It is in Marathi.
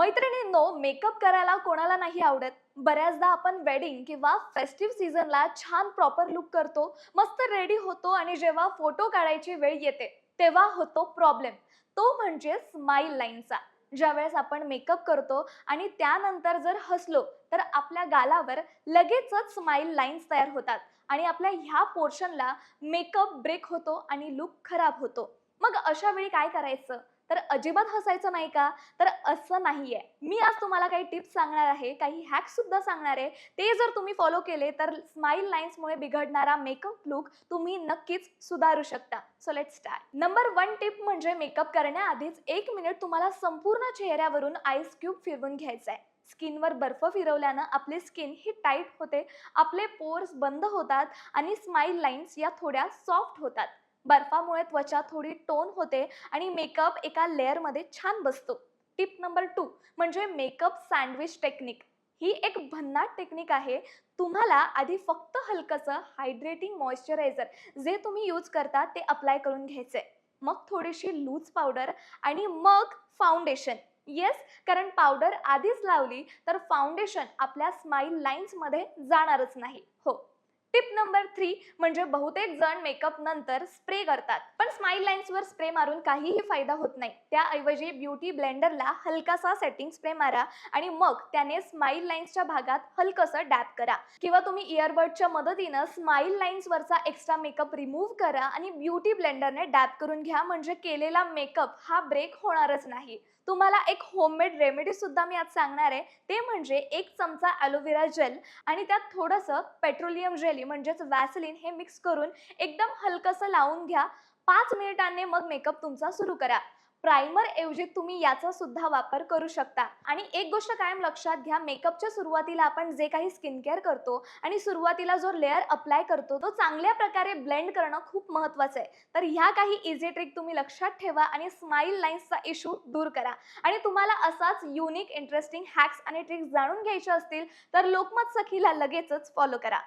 मैत्रिणींनो मेकअप करायला कोणाला नाही आवडत. बऱ्याचदा आपण वेडिंग किंवा फेस्टिव्ह सीझनला छान प्रॉपर लुक करतो मस्त रेडी होतो आणि जेव्हा फोटो काढायची वेळ येते तेव्हा होतो प्रॉब्लेम तो म्हणजे स्माईल लाईनचा ज्यावेळेस आपण मेकअप करतो आणि त्यानंतर जर हसलो तर आपल्या गालावर लगेचच स्माईल लाईन्स तयार होतात आणि आपल्या ह्या पोर्शनला मेकअप ब्रेक होतो आणि लुक खराब होतो. मग अशा वेळी काय करायचं? तर अजिबात हसायचं नाही का? तर असं नाहीये. मी आज तुम्हाला काही टिप्स सांगणार आहे काही हॅक्स सुद्धा सांगणार आहे. ते जर तुम्ही फॉलो केले तर स्माईल लाईन्समुळे बिघडणारा मेकअप लुक तुम्ही नक्कीच सुधारू शकता. So let start number one tip म्हणजे मेकअप करण्याआधीच एक मिनिट तुम्हाला संपूर्ण चेहऱ्यावरून आईस क्यूब फिरवून घ्यायचा आहे स्किनवर बर्फ फिरवल्यानं आपली स्किन ही टाईट होते आपले पोर्स बंद होतात आणि स्माईल लाईन्स या थोड्या सॉफ्ट होतात. बर्फामुळे त्वचा थोडी टोन होते आणि मेकअप एका लेअरमध्ये छान बसतो. टिप नंबर टू म्हणजे मेकअप सँडविच टेक्निक ही एक भन्नाट टेक्निक आहे. तुम्हाला आधी फक्त हलकंसं हायड्रेटिंग मॉइश्चरायझर जे तुम्ही यूज करता ते अप्लाय करून घ्यायचे मग थोडीशी लूज पावडर आणि मग फाउंडेशन येस कारण पावडर आधीच लावली तर फाउंडेशन आपल्या स्माईल लाईन्समध्ये जाणारच नाही. हो. टिप नंबर थ्री म्हणजे बहुतेक जण मेकअप नंतर स्प्रे करतात. पण स्माईल लाईन्सवर स्प्रे मारून काहीही फायदा होत नाही. त्याऐवजी ब्युटी ब्लेंडरला हलकासा सेटिंग स्प्रे मारा आणि मग त्याने स्माईल लाईन्सच्या भागात हलकसं डॅप करा. किंवा तुम्ही इयरबडच्या मदतीनं स्माईल लाईन्सवरचा एक्स्ट्रा मेकअप रिमूव्ह करा आणि ब्युटी ब्लेंडरने डॅप करून घ्या. म्हणजे केलेला मेकअप हा ब्रेक होणारच नाही. तुम्हाला एक होममेड रेमेडी सुद्धा मी आज सांगणार आहे. ते म्हणजे एक चमचा ॲलोवेरा जेल आणि त्यात थोडंसं पेट्रोलियम जेल म्हणजेच वॅसलिन हे मिक्स करून एकदम हलकंसं लावून घ्या. पाच मिनिटांनी मग मेकअप तुमचा सुरू करा. प्रायमर ऐवजी तुम्ही याचा सुद्धा वापर करू शकता. आणि एक गोष्ट कायम लक्षात घ्या मेकअपच्या सुरुवातीला आपण जे काही स्किन केअर करतो आणि सुरुवातीला जो लेअर अप्लाय करतो तो चांगल्या प्रकारे ब्लेंड करणं खूप महत्वाचं आहे. तर ह्या काही इझी ट्रिक तुम्ही लक्षात ठेवा आणि स्माईल लाईन्सचा इश्यू दूर करा. आणि तुम्हाला असाच युनिक इंटरेस्टिंग हॅक्स आणि ट्रिक्स जाणून घ्यायच्या असतील तर लोकमत सखीला लगेचच फॉलो करा.